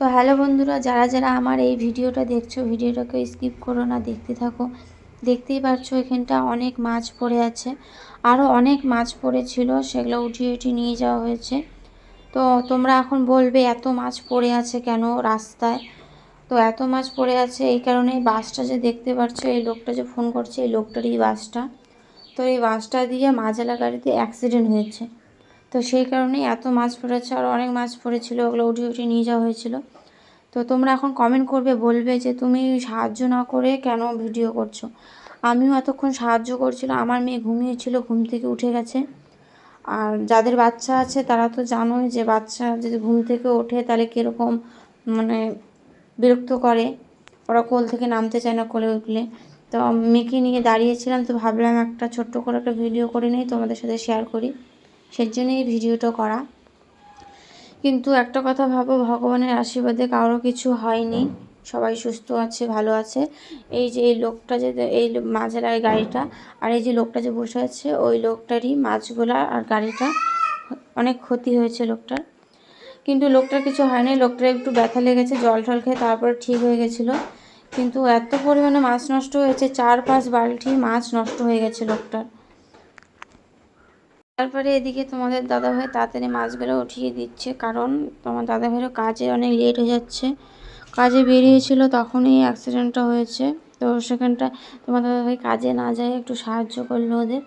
তো হ্যালো বন্ধুরা, যারা যারা আমার এই ভিডিওটা দেখছ, ভিডিওটাকে স্কিপ করো না, দেখতে থাকো। দেখতেই পাচ্ছ এখানটা অনেক মাছ পড়ে আছে। আরও অনেক মাছ পড়েছিল, সেগুলো উঠিয়ে উঠিয়ে নিয়ে যাওয়া হয়েছে। তো তোমরা এখন বলবে, এত মাছ পড়ে আছে কেন রাস্তায়? তো এত মাছ পড়ে আছে এই কারণে বাসটা যে দেখতে পাচ্ছ এই লোকটা যে ফোন করছে, এই লোকটারই বাসটা। তো এই বাসটা দিয়ে মাঝালা গাড়িতে অ্যাক্সিডেন্ট হয়েছে। তো সেই কারণেই এত মাছ পড়েছে আর অনেক মাছ পড়েছিল ওগুলো উঠিয়ে উঠিয়ে নিয়ে যাওয়া হয়েছিল। তো তোমরা এখন কমেন্ট করবে, বলবে যে তুমি সাহায্য না করে কেন ভিডিও করছ? আমিও এতক্ষণ সাহায্য করছিলাম, আমার মেয়ে ঘুমিয়েছিল, ঘুম থেকে উঠে গেছে। আর যাদের বাচ্চা আছে তারা তো জানোই যে বাচ্চা যদি ঘুম থেকে ওঠে তাহলে কীরকম মানে বিরক্ত করে। ওরা কোল থেকে নামতে চায় না কোলে উঠলে। তো মেয়েকে নিয়ে দাঁড়িয়েছিলাম তো ভাবলাম একটা ছোট্ট করে একটা ভিডিও করে নিই, তোমাদের সাথে শেয়ার করি। সেই জন্যই এই ভিডিওটা করা। কিন্তু একটা কথা ভাবো, ভগবানের আশীর্বাদে কারও কিছু হয়নি। সবাই সুস্থ আছে, ভালো আছে। এই যে এই লোকটা যে, এই মাঝের আর গাড়িটা আর এই যে লোকটা যে বসে আছে, ওই লোকটারই মাছগুলা আর গাড়িটা অনেক ক্ষতি হয়েছে লোকটার। কিন্তু লোকটার কিছু হয়নি, লোকটার একটু ব্যথা লেগেছে, জল টল খেয়ে তারপরে ঠিক হয়ে গেছিল। কিন্তু এত পরিমাণে মাছ নষ্ট হয়েছে, চার পাঁচ বালতি মাছ নষ্ট হয়ে গেছে লোকটার। তারপরে এদিকে তোমাদের দাদাভাই তাড়াতাড়ি মাছগুলো উঠিয়ে দিচ্ছে, কারণ তোমার দাদা ভাইয়েরও কাজে অনেক লেট হয়ে যাচ্ছে। কাজে বেরিয়েছিল তখনই অ্যাক্সিডেন্টটা হয়েছে, তো সেখানটা তোমার দাদা ভাই কাজে না যায় একটু সাহায্য করল ওদের।